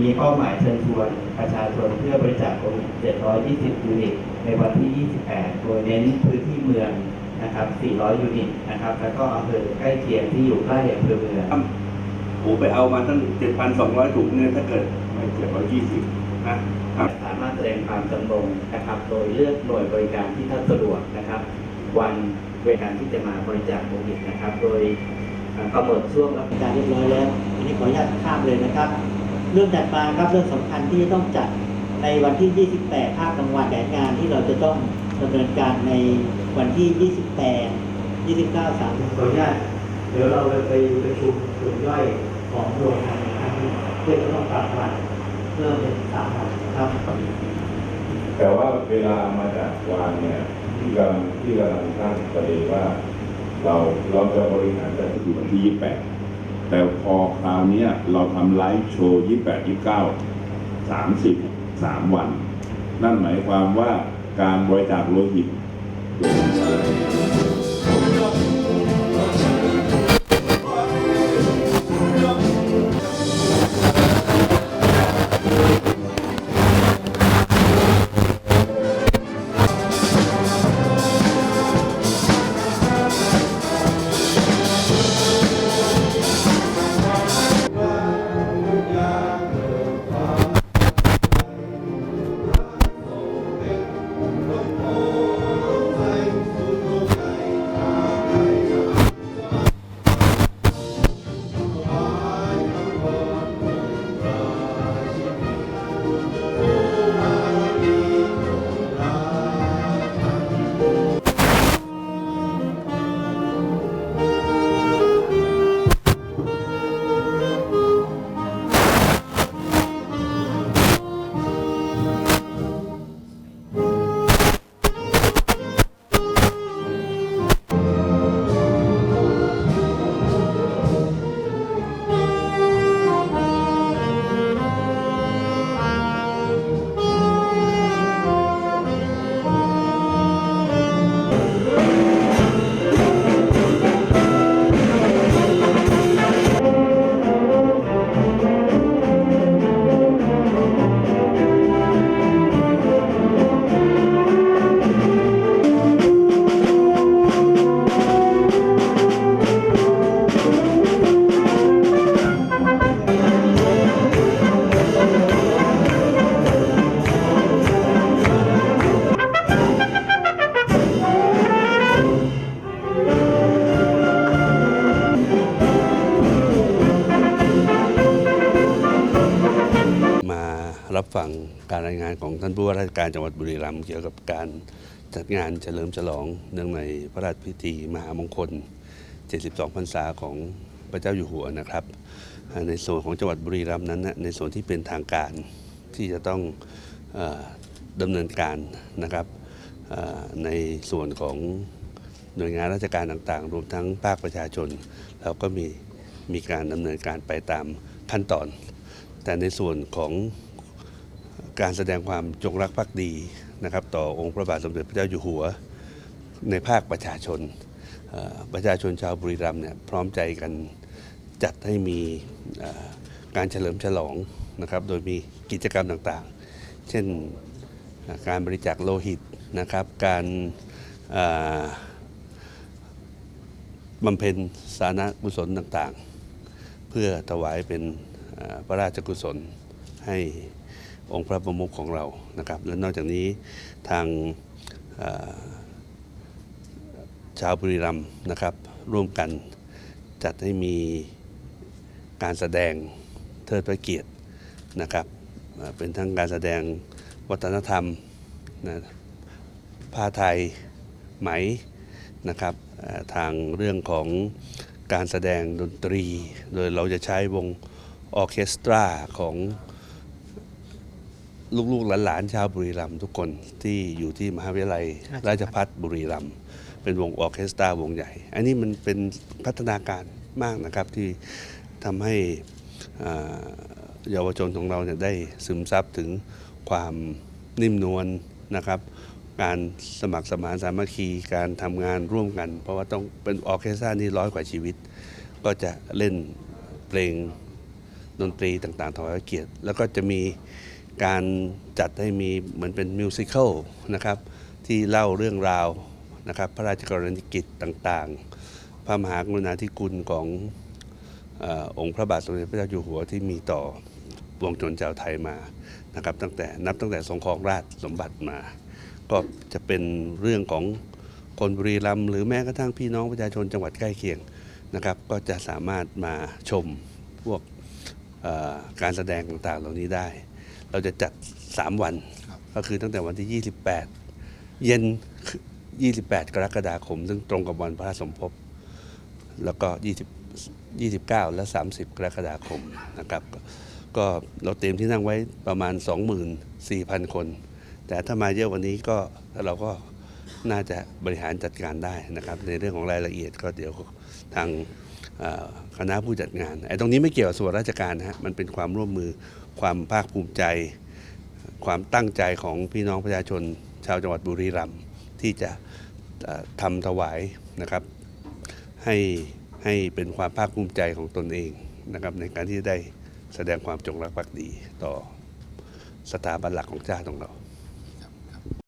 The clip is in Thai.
มีเป้าหมายเชิญชวนประชาชนเพื่อบริจาคโลหิต720 ยูนิต ในวันที่ 28 โดยเน้นพื้นที่เมืองนะครับ 400 ยูนิตนะครับ แล้วก็อำเภอใกล้เคียงที่อยู่ใกล้อำเภอเมืองผมไปเอามาตั้ง 7,200 ถุงเนี่ยถ้าเกิดไม่720 นะครับสามารถแสดงความจำนงนะครับ โดยเลือกหน่วยบริการที่ท่านสะดวกนะครับ วันเวลาที่จะมาบริจาคโลหิตนะครับ โดยเอ่อกำหนดช่วงรับการเรียบร้อยแล้วอันนี้ขออนุญาตข้ามเลยนะครับ เรื่องถัดมาครับเรื่องสำคัญที่จะต้องจัดในวันที่ 28 ภาคกลางวันแผนงานที่เราจะต้องดำเนินการในวันที่ 28 29 30ขออนุญาตเดี๋ยวเราไปประชุมส่วนย่อยของโรงงานนะครับเพื่อจะต้องปรับวันเพิ่มเป็นสามวันนะครับ แต่ว่าเวลามาจากวางเนี่ยที่กำลังที่กำลังตั้งประเด็นว่า เราเราจะบริหารจัดคือวันที่ 28 แต่พอคราวนี้เราทำไลฟ์โชว์ 28 29 30 3 วัน นั่นหมายความว่าการบริจาคโลหิตมารั Oh. รับฟังการรายงานของท่านผู้ว่าราชการจังหวัดบุรีรัมย์เกี่ยวกับการจัดงานเฉลิมฉลองเนื่องในพระราชพิธีมหามงคล 72 พรรษาของพระเจ้าอยู่หัวนะครับ ในส่วนของจังหวัดบุรีรัมย์นั้น ในส่วนที่เป็นทางการที่จะต้องออดำเนินการนะครับในส่วนของหน่วยงานราชการต่างๆ รวมทั้งภาคประชาชน เราก็มีมีการดำเนินการไปตามขั้นตอน แต่ในส่วนของ การแสดงความจงรักภักดีนะครับต่อองค์พระบาทสมเด็จพระเจ้าอยู่หัว ในภาคประชาชน ประชาชนชาวบุรีรัมย์เนี่ยพร้อมใจกันจัดให้มีการเฉลิมฉลองนะครับโดยมีกิจกรรมต่างๆ เช่นการบริจาคโลหิตนะครับการบำเพ็ญสาธารณกุศลต่างๆ เพื่อถวายเป็นพระราชกุศลให้ องค์พระประมุขของเรานะครับ และนอกจากนี้ทางชาวบุรีรัมย์นะครับ ร่วมกันจัดให้มีการแสดงเทิดพระเกียรตินะครับ เป็นทั้งการแสดงวัฒนธรรมนะผ้าไทยไหมนะครับทางเรื่องของการแสดงดนตรี โดยเราจะใช้วงออเคสตราของ ลูกๆหลานๆชาวบุรีรัมย์ทุกคนที่อยู่ที่มหาวิทยาลัยราชภัฏบุรีรัมย์เป็นวงออร์เคสตราวงใหญ่ อันนี้มันเป็นพัฒนาการมากนะครับที่ทำให้อ่าเยาวชนของเราเนี่ยได้ซึมซับถึงความนิ่มนวลนะครับ การสมัครสมานสามัคคีการทำงานร่วมกัน เพราะว่าต้องเป็นออร์เคสตรานี่ร้อยกว่าชีวิต ก็จะเล่นเพลงดดนตรีต่างๆถวายพระเกียรติ แล้วก็จะมี การจัดให้มีเหมือนเป็นมิวสิควลนะครับที่เล่าเรื่องราวนะครับพระราชกรณียกิจต่างๆ พระมหากรุณาธิคุณของอองค์พระบาทสมเด็จพระเจ้าอยู่หัวที่มีต่อวงชนชาวไทยมานะครับตั้งแต่นับตั้งแต่ทรงครองราชสมบัติมา ก็จะเป็นเรื่องของคนบุรีรัมย์หรือแม้กระทั่งพี่น้องประชาชนจังหวัดใกล้เคียงนะครับ ก็จะสามารถมาชมพวกการแสดงต่างๆเหล่านี้ได้ เราจะจัด 3 วัน ก็คือตั้งแต่วันที่ 28 เย็น 28 กรกฎาคม ซึ่งตรงกับวันพระสมภพแล้วก็ 20 29 และ 30 กรกฎาคมนะครับ ก็เราเตรียมที่นั่งไว้ประมาณ 24,000 คน แต่ถ้ามาเยอะกวันนี้ก็เราก็น่าจะบริหารจัดการได้นะครับ ในเรื่องของรายละเอียดก็เดี๋ยวทางเอ่อ คณะผู้จัดงานไอ้ตรงนี้ไม่เกี่ยวกับส่วนราชการนะฮะมันเป็นความร่วมมือความภาคภูมิใจ ความตั้งใจของพี่น้องประชาชน ชาวจังหวัดบุรีรัมย์ที่จะเอ่อทำถวายนะครับให้ให้เป็นความภาคภูมิใจของตนเองนะครับในการที่ได้แสดงความจงรักภักดีต่อสถาบันหลักของชาติของเรา